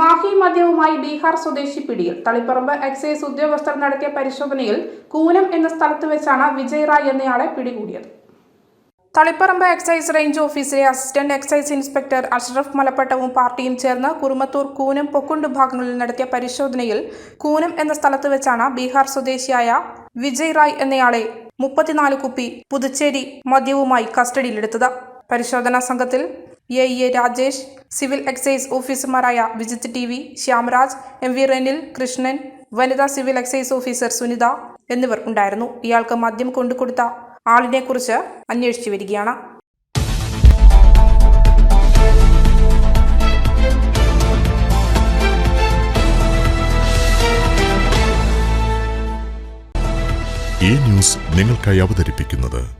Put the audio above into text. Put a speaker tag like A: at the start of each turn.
A: മാഹി മദ്യവുമായി ബീഹാർ സ്വദേശി പിടിയിൽ. തളിപ്പറമ്പ് എക്സൈസ് ഉദ്യോഗസ്ഥർ നടത്തിയ പരിശോധനയിൽ കൂനം എന്ന സ്ഥലത്ത് വെച്ചാണ് വിജയ് റായ് എന്നയാളെ പിടികൂടിയത്. തളിപ്പറമ്പ് എക്സൈസ് റേഞ്ച് ഓഫീസിലെ അസിസ്റ്റന്റ് എക്സൈസ് ഇൻസ്പെക്ടർ അഷ്റഫ് മലപ്പട്ടവും പാർട്ടിയും ചേർന്ന് കുറുമത്തൂർ കൂനം പൊക്കുണ്ട് ഭാഗങ്ങളിൽ നടത്തിയ പരിശോധനയിൽ കൂനം എന്ന സ്ഥലത്ത് വെച്ചാണ് ബീഹാർ സ്വദേശിയായ വിജയ് റായ് എന്നയാളെ മുപ്പത്തിനാല് കുപ്പി പുതുച്ചേരി മദ്യവുമായി കസ്റ്റഡിയിലെടുത്തത്. പരിശോധനാ സംഘത്തിൽ A. A. Rajesh civil excise ഓഫീസർമാരായ Vijith T. V. Shyamaraj M. V. Renil Krishnan വനിതാ സിവിൽ എക്സൈസ് ഓഫീസർ സുനിത എന്നിവർ ഉണ്ടായിരുന്നു. ഇയാൾക്ക് മദ്യം കൊണ്ടുകൊടുത്ത ആളിനെക്കുറിച്ച് അന്വേഷിച്ചു വരികയാണ്.
B: ഈ ന്യൂസ് നിങ്ങൾക്കായി അവതരിപ്പിക്കുന്നത്